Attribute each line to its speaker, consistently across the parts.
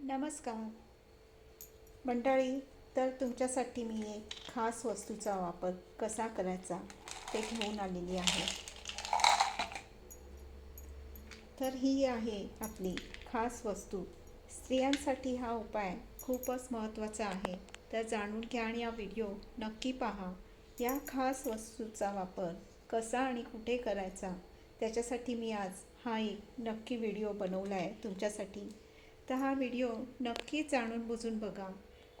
Speaker 1: नमस्कार. मंडळी तर तुमच्यासाठी मी एक खास वस्तूचा वापर कसा करायचा ते घेऊन आलेली आहे. तर ही आहे आपली खास वस्तू. स्त्रियांसाठी हा उपाय खूपच महत्त्वाचा आहे. तर जाणून घ्या आणि हा व्हिडिओ नक्की पहा. या खास वस्तूचा वापर कसा आणि कुठे करायचा त्याच्यासाठी मी आज हा एक नक्की व्हिडिओ बनवला आहे तुमच्यासाठी. तर हा व्हिडिओ नक्की जाणून बुजून बघा.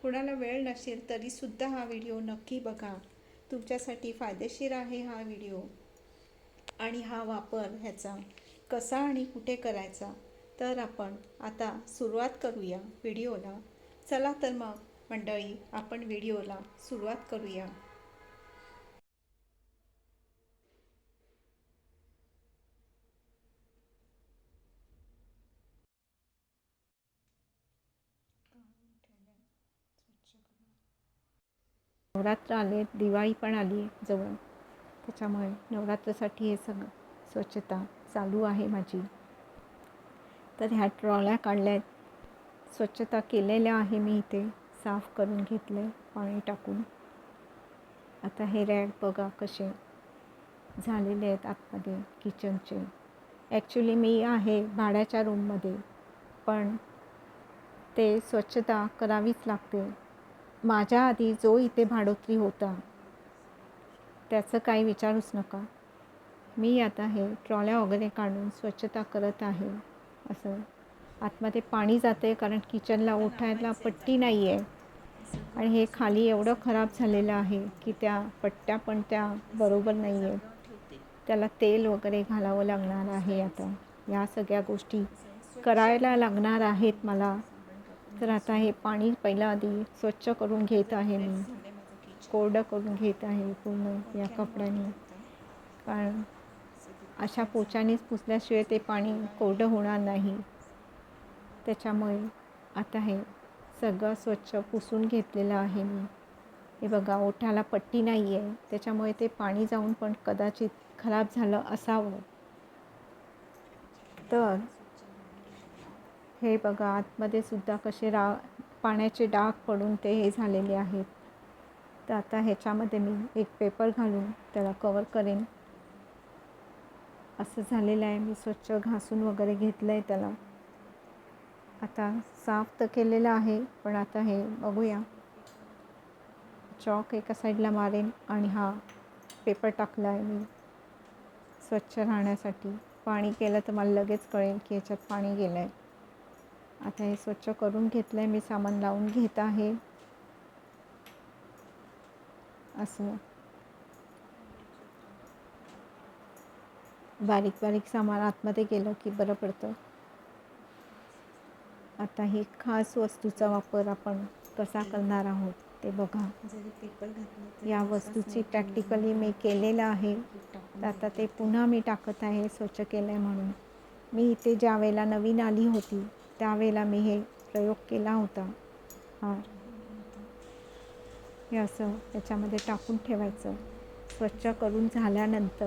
Speaker 1: कुणाला वेळ नसेल तरीसुद्धा हा व्हिडिओ नक्की बघा. तुमच्यासाठी फायदेशीर आहे हा व्हिडिओ. आणि हा वापर ह्याचा कसा आणि कुठे करायचा तर आपण आता सुरुवात करूया व्हिडिओला. चला तर मग मंडळी आपण व्हिडिओला सुरुवात करूया. नवरात्र आले दिवाळी पण आली जवळ. त्याच्यामुळे नवरात्रसाठी हे सगळं स्वच्छता चालू आहे माझी. तर ह्या ट्रॉल्या काढल्या आहेत स्वच्छता केलेल्या आहे मी इथे. साफ करून घेतले पाणी टाकून. आता हे रॅग बघा कसे झालेले आहेत आतमध्ये किचनचे. ॲक्च्युली मी आहे भाड्याच्या रूममध्ये पण ते स्वच्छता करावीच लागते. माझ्या आधी जो इथे भाडोत्री होता त्याचं काही विचारूच नका. मी आता हे ट्रॉल्या वगैरे काढून स्वच्छता करत आहे असं. आतमध्ये पाणी जाते कारण किचनला उठायला पट्टी नाही आहे आणि हे खाली एवढं खराब झालेलं आहे की त्या पट्ट्या पण त्या बरोबर नाही आहेत त्याला तेल वगैरे घालावं लागणार आहे आता. या सगळ्या गोष्टी करायला लागणार आहेत मला. तर आता हे पाणी पहिला आधी स्वच्छ करून घेत आहे मी. कोरडं करून घेत आहे पूर्ण या कपड्याने. कारण अशा पोचानेच पुसल्याशिवाय ते पाणी कोरडं होणार नाही. त्याच्यामुळे आता हे सगळं स्वच्छ पुसून घेतलेलं आहे मी. हे बघा ओठाला पट्टी नाही आहे. त्याच्यामुळे ते पाणी जाऊन पण कदाचित खराब झालं असावं. तर हे बघा आतमध्ये सुद्धा कसे रा पाण्याचे डाग पडून ते हे झालेले आहेत. तर आता ह्याच्यामध्ये मी एक पेपर घालून त्याला कवर करेन. असं झालेलं आहे. मी स्वच्छ घासून वगैरे घेतलं आहे त्याला. आता साफ तर केलेलं आहे पण आता हे बघूया. चॉक एका साईडला मारेन आणि हा पेपर टाकला आहे मी स्वच्छ राहण्यासाठी. पाणी केलं तर मला लगेच कळेल की ह्याच्यात पाणी गेलं आहे आता हे स्वच्छ करून घेतलं आहे मी सामान लावून घेत आहे. असं. बारीक बारीक सामान आतमध्ये गेलं की बरं पडतं. आता ही खास वस्तूचा वापर आपण कसा करणार आहोत ते बघा. या वस्तूची प्रॅक्टिकली मी केलेलं आहे. तर आता ते पुन्हा मी टाकत आहे स्वच्छ केलं आहे म्हणून. मी इथे ज्या वेळेला नवीन आली होती त्यावेळेला मी हे प्रयोग केला होता. हा. हे असं त्याच्यामध्ये टाकून ठेवायचं. स्वच्छ करून झाल्यानंतर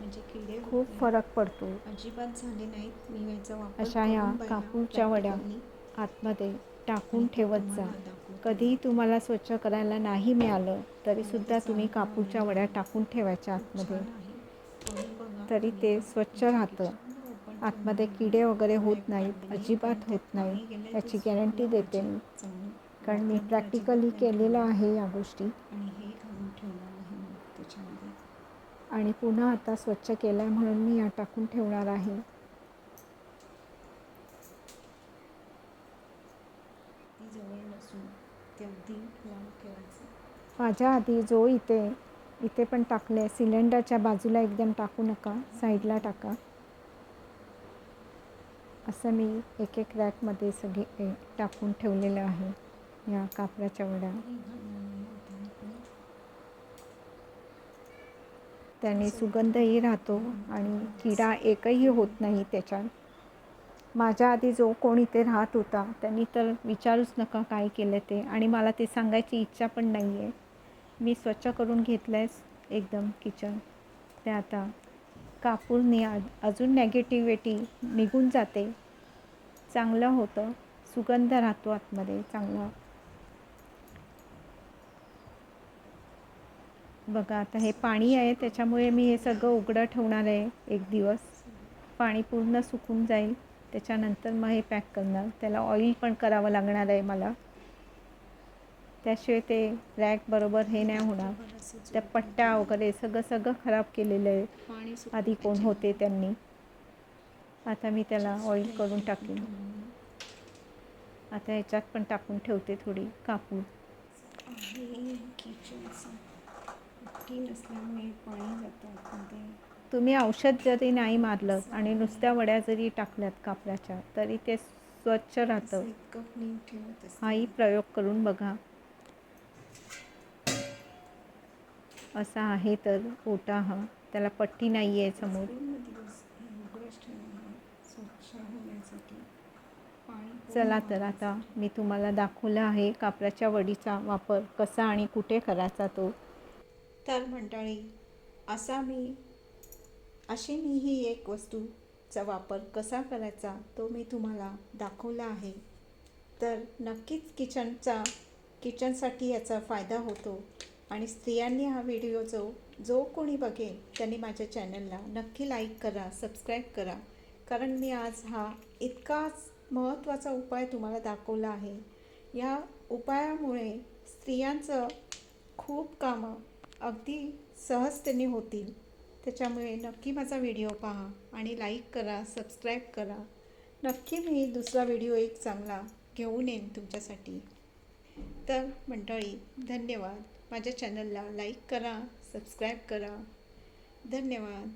Speaker 2: म्हणजे किडे
Speaker 1: खूप फरक पडतो.
Speaker 2: अजिबात झाले नाहीत. मी याचा वापर
Speaker 1: अशा ह्या कापूरच्या वड्या. आतमध्ये टाकून ठेवत जा. कधीही तुम्हाला स्वच्छ करायला नाही मिळालं तरीसुद्धा तुम्ही कापूरच्या वड्या टाकून ठेवायच्या आतमध्ये. तरी ते. स्वच्छ राहतं. आतमध्ये किडे वगैरे होत. नाहीत अजिबात होत नाही याची गॅरंटी देते मी कारण मी प्रॅक्टिकली केलेलं. आहे या गोष्टी
Speaker 2: आणि
Speaker 1: पुन्हा आता स्वच्छ केलं आहे म्हणून मी या टाकून ठेवणार आहे माझ्या आधी जो इथे इथे पण टाकले सिलेंडरच्या बाजूला एकदम टाकू नका साईडला टाका असं मी एक एक रॅकमध्ये सगळे ए, टाकून ठेवलेलं आहे. या कापडाच्या वड्या. त्याने सुगंधही राहतो आणि किडा एकही होत नाही त्याच्यात. माझ्या आधी जो कोण इथे राहत होता त्यांनी तर विचारूच नका काय केलं ते आणि मला ते सांगायची इच्छा पण नाही आहे मी स्वच्छ करून घेतलं आहे एकदम किचन. ते आता कापूरने अजून नेगेटिव्हिटी निघून जाते. चांगलं होतं.
Speaker 2: सुगंध राहतो आतमध्ये. चांगला. बघा आता हे पाणी आहे त्याच्यामुळे मी हे सगळं उघडं ठेवणार आहे एक दिवस. पाणी पूर्ण सुकून जाईल. त्याच्यानंतर मग हे पॅक करणार. त्याला ऑइल पण करावं लागणार आहे मला. त्याशिवाय ते रॅक बरोबर हे नाही होणार. त्या पट्ट्या वगैरे सगळं सगळं खराब केलेलं आहे. आधी कोण होते त्यांनी. आता मी त्याला ऑइल करून टाकेन. आता ह्याच्यात पण टाकून ठेवते थोडी कापूर तुम्ही औषध जरी नाही मारलं आणि नुसत्या वड्या जरी टाकल्यात कापडाच्या तरी ते स्वच्छ राहतं. हाही प्रयोग करून बघा. असा आहे तर ओटा हा. त्याला पट्टी नाही आहे समोर. चला तर आता मी तुम्हाला दाखवलं आहे कापराच्या वडीचा वापर कसा आणि कुठे करायचा तो.
Speaker 1: तर मंडळी असा मी अशी मी ही एक वस्तूचा वापर कसा करायचा तो मी तुम्हाला दाखवला आहे. तर नक्कीच किचनचा किचनसाठी याचा फायदा होतो. आणि स्त्रियांनी हा व्हिडिओ जो जो कोणी बघेल त्यांनी माझ्या चॅनलला नक्की लाईक करा सबस्क्राईब करा. कारण मी आज हा इतकाच महत्त्वाचा उपाय तुम्हाला दाखवला आहे. या उपायामुळे स्त्रियांचं खूप कामं अगदी सहजतेने होतील. त्याच्यामुळे नक्की माझा व्हिडिओ पहा आणि लाईक करा सबस्क्राईब करा. नक्की मी दुसरा व्हिडिओ एक चांगला घेऊन येईन तुमच्यासाठी. तर मंडळी धन्यवाद. माझ्या चॅनलला लाईक करा सबस्क्राईब करा. धन्यवाद.